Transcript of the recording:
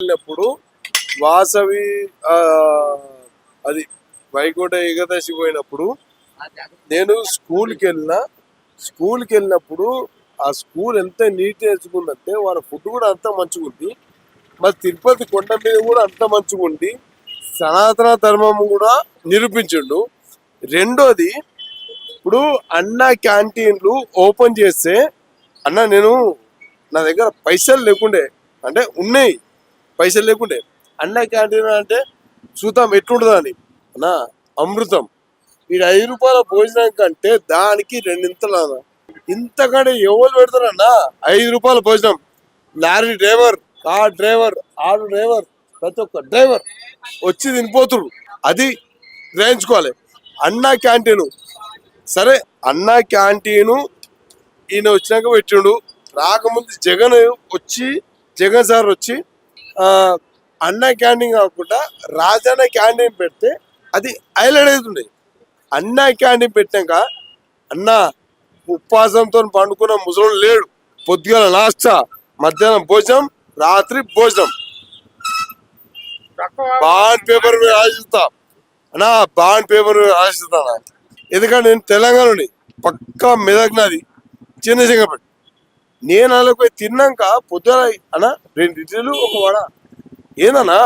వెళ్ళినప్పుడు వాసవి అది వైకుంఠ ఏకాదశి పోయినప్పుడు నేను స్కూల్కి వెళ్ళిన స్కూల్కి వెళ్ళినప్పుడు ఆ స్కూల్ ఎంత నీట్ నేర్చుకుందంటే వాళ్ళ ఫుడ్ కూడా అంత మంచిగా ఉంది. మరి తిరుపతి కొండ మీద కూడా అంత మంచిగా ఉంది సనాతన ధర్మం కూడా నిరూపించిండు. రెండోది ఇప్పుడు అన్న క్యాంటీన్లు ఓపెన్ చేస్తే అన్న నేను నా దగ్గర పైసలు లేకుండే అంటే ఉన్నాయి. పైసలు లేకుండే. అన్న క్యాంటీన్ అంటే చూద్దాం ఎట్లుంటుందని నా అమృతం. ఈ ఐదు రూపాయల భోజనం కంటే దానికి రెండింతలు అన్న ఇంతకంటే ఎవరు పెడతారన్నా? ఐదు రూపాయల భోజనం. Lorry driver car driver auto driver ప్రతి ఒక్క డ్రైవర్ వచ్చి తినిపోతుడు అది గ్రహించుకోవాలి. అన్న క్యాంటీన్. సరే అన్న క్యాంటీను ఈయన వచ్చినాక పెట్టిండు. రాకముందు జగన్ వచ్చి జగన్ సార్ వచ్చి అన్న క్యాంటీన్ కాకుండా రాజన్న క్యాంటీన్ పెడితే అది హైలైట్ అవుతుంది అన్న క్యాంటీన్ పెట్టాక అన్న ఉపవాసంతో పండుకున్న ముసలోడు లేడు. పొద్దుగాల నాస్తా మధ్యాహ్నం భోజనం రాత్రి భోజనం. బాండ్ పేపర్ మీద రాసిస్తా. అన్నా బాండ్ పేపర్ మీద అన్న. ఎందుకంటే నేను తెలంగాణని పక్కా మెదక్ నాది చిన్న సింగపేట నేను అలా పోయి తిన్నాక పొద్దున అన్న రెండు ఇడ్లీలు ఒక వడ. ఏదన్నా